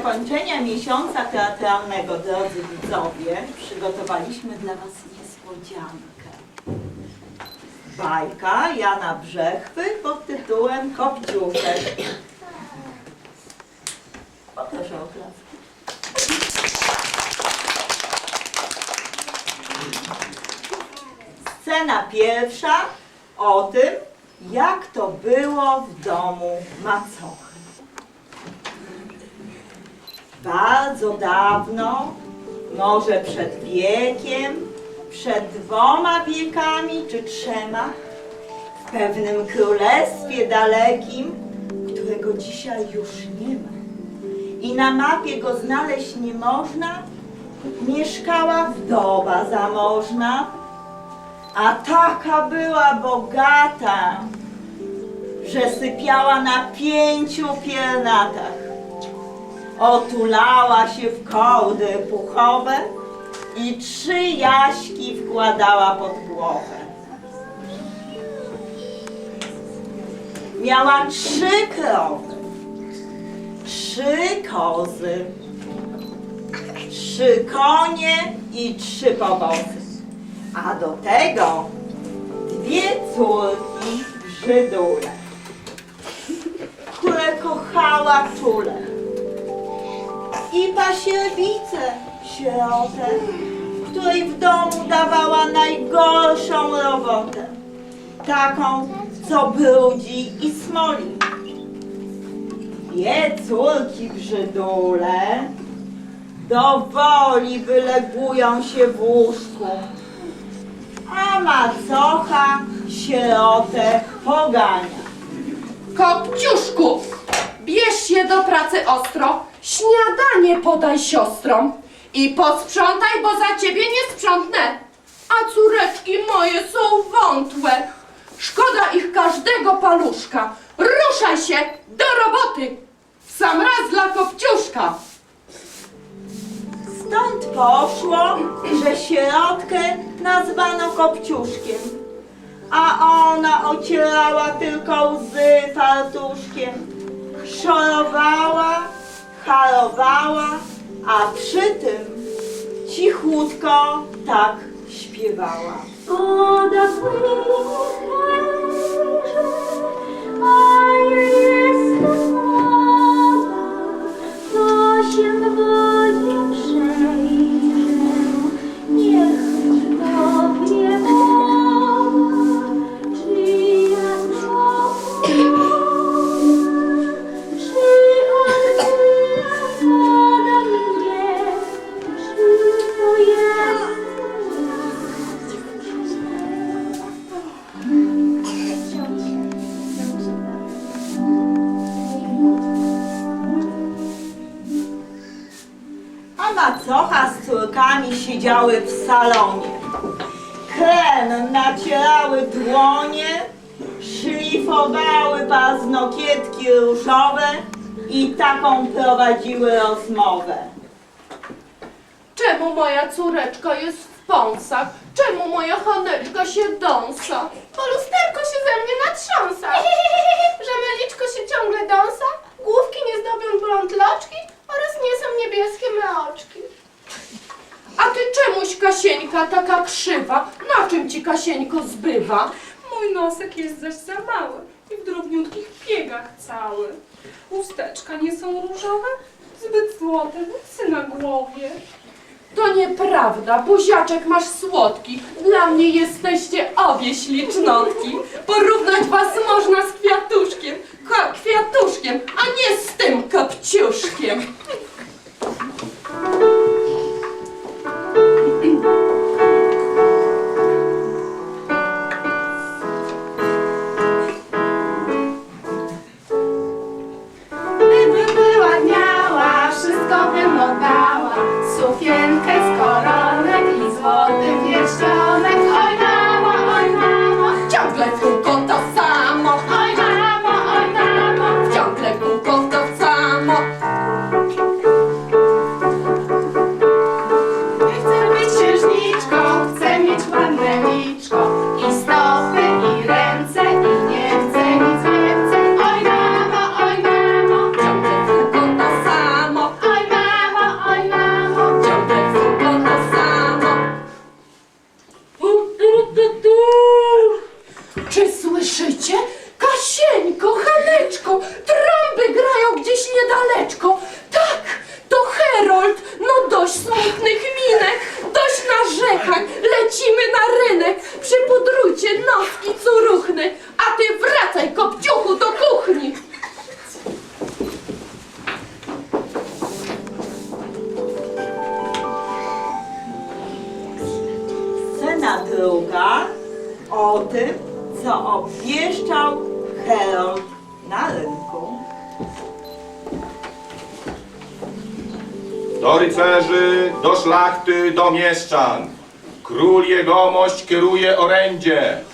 finale miesiąca teatralnego, drodzy widzowie, przygotowaliśmy dla Was niespodziankę. Bajka Jana Brzechwy pod tytułem Kopciuszek. Poproszę o klaski. Scena pierwsza o tym, jak to było w domu macochy. Bardzo dawno, może przed wiekiem, przed dwoma wiekami czy trzema, w pewnym królestwie dalekim, którego dzisiaj już nie ma i na mapie go znaleźć nie można, mieszkała wdowa zamożna, a taka była bogata, że sypiała na pięciu piernatach. Otulała się w kołdry puchowe i trzy jaśki wkładała pod głowę. Miała trzy krowy, trzy kozy, trzy konie i trzy powozy. A do tego dwie córki brzydule, które kochała czule. I pasierbicę sierotę, której w domu dawała najgorszą robotę. Taką, co brudzi i smoli. Dwie córki brzydule do woli wylegują się w łóżku, a macocha sierotę pogania. Kopciuszku, pracy ostro, śniadanie podaj siostrom i posprzątaj, bo za ciebie nie sprzątnę. A córeczki moje są wątłe. Szkoda ich każdego paluszka. Ruszaj się do roboty. Sam raz dla kopciuszka. Stąd poszło, że sierotkę nazwano kopciuszkiem, a ona ocierała tylko łzy fartuszkiem. Szorowała, harowała, a przy tym cichutko tak śpiewała. Woda płynie macocha z córkami siedziały w salonie. Krem nacierały dłonie, szlifowały paznokietki różowe i taką prowadziły rozmowę. Czemu moja córeczka jest w pąsach? Czemu moja Haneczka się dąsa? Bo lusterko się ze mnie natrząsa. Że meliczko się ciągle dąsa, główki nie zdobią blond loczki oraz nie są niebieskie me oczki. A ty czemuś, Kasieńka, taka krzywa? Na czym ci, Kasieńko, zbywa? Mój nosek jest zaś za mały i w drobniutkich piegach cały. Usteczka nie są różowe, zbyt złote włosy na głowie. To nieprawda, buziaczek masz słodki. Dla mnie jesteście obie ślicznotki. Porównać was można z kwiatuszkiem, Ka kwiatuszkiem, a nie z tym kopciuszkiem. Paski curuchny, a ty wracaj, kopciuchu, do kuchni! Scena druga o tym, co obwieszczał Herold na rynku. Do rycerzy, do szlachty, do mieszczan. Król jegomość kieruje orędzie.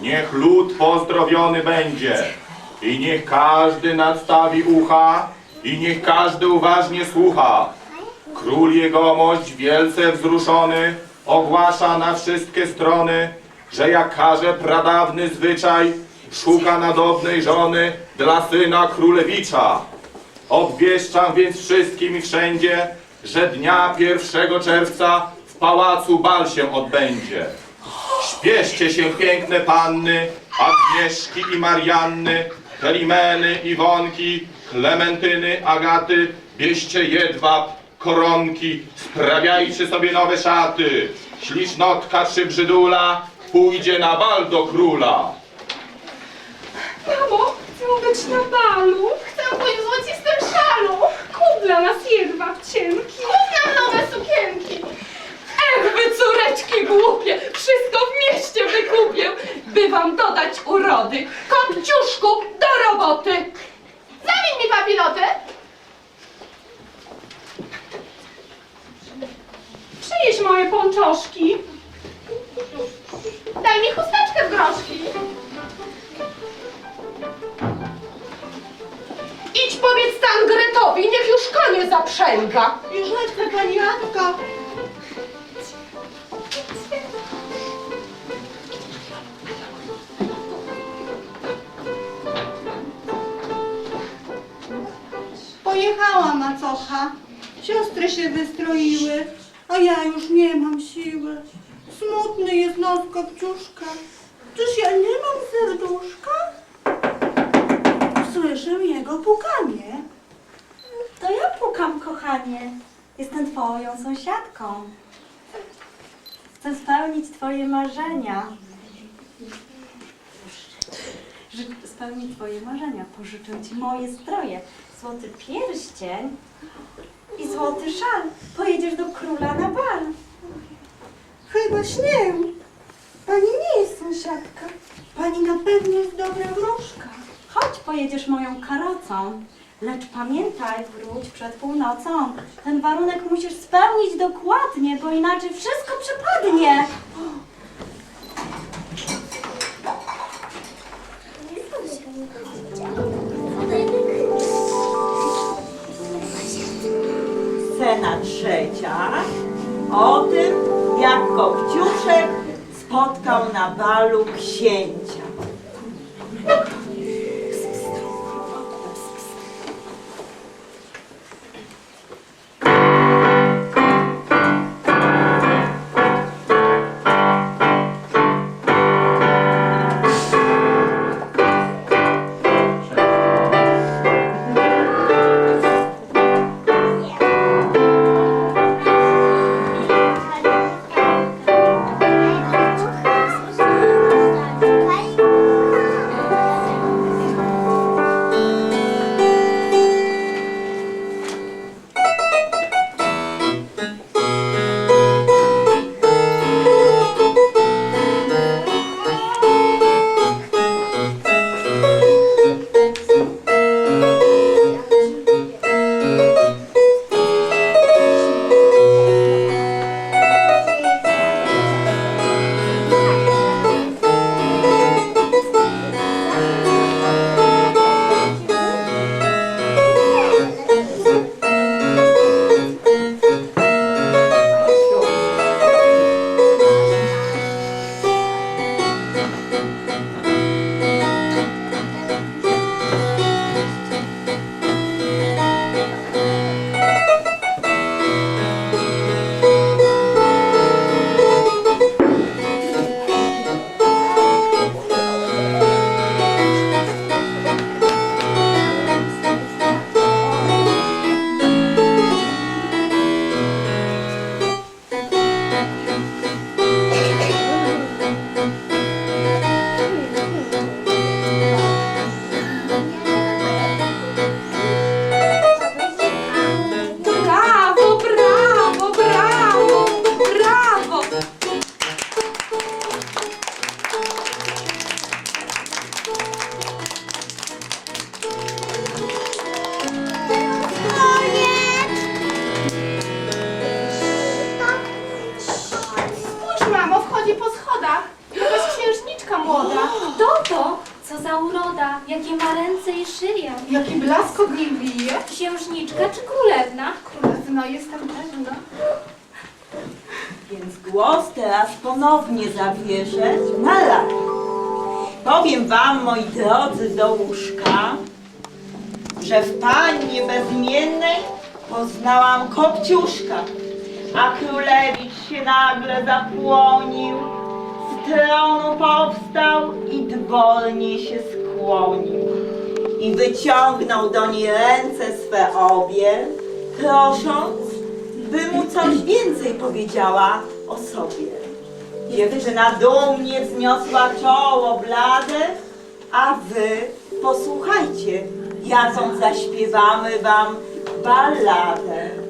Niech lud pozdrowiony będzie. I niech każdy nadstawi ucha. I niech każdy uważnie słucha. Król jegomość wielce wzruszony ogłasza na wszystkie strony, że jak każe pradawny zwyczaj, szuka nadobnej żony dla syna królewicza. Obwieszczam więc wszystkim i wszędzie, że dnia 1 czerwca w pałacu bal się odbędzie. Śpieszcie się piękne panny, Agnieszki i Marianny, Helimeny, Iwonki, Klementyny, Agaty, bieście jedwab, koronki, sprawiajcie sobie nowe szaty. Ślicznotka czy brzydula pójdzie na bal do króla. Mamo, chcę być na balu. Chcę pójść w złocistym szalu. Kup dla nas jedwab cienki. Kup nam nowe sukienki. Ech, wy córeczki głupie, wszystko w mieście wykupię, by wam dodać urody. Kopciuszku, do roboty. Zamień mi papiloty. Przynieś moje pończoszki. Daj mi chusteczkę w groszki. Idź powiedz stan Gretowi, niech już konie zaprzęga. Już lecę, pani matko. Pojechała macocha. Siostry się wystroiły, a ja już nie mam siły. Smutny jest nos kopciuszka. Czyż ja nie mam serduszka? Słyszę jego pukanie. To ja pukam, kochanie. Jestem twoją sąsiadką. Chcę spełnić twoje marzenia. Ży- spełnić twoje marzenia. Pożyczę ci moje stroje. Złoty pierścień i złoty szal. Pojedziesz do króla na bal. Chyba śnię. Pani nie jest sąsiadka. Pani na pewno jest dobra wróżka. Chodź, pojedziesz moją karocą. Lecz pamiętaj, wróć przed północą. Ten warunek musisz spełnić dokładnie, bo inaczej wszystko przepadnie. Scena trzecia o tym, jak Kopciuszek spotkał na balu księcia. Blask od niej bije. Księżniczka czy królewna? Królewna, jestem pewna. Więc głos teraz ponownie zabierze Malak. Powiem wam, moi drodzy, do łóżka, że w pannie bezimiennej poznałam Kopciuszka, a królewicz się nagle zapłonił, z tronu powstał i dwornie się skłonił. I wyciągnął do niej ręce swe obie, prosząc, by mu coś więcej powiedziała o sobie. Dziewczyna dumnie wzniosła czoło blade, a wy posłuchajcie, jaką zaśpiewamy wam balladę.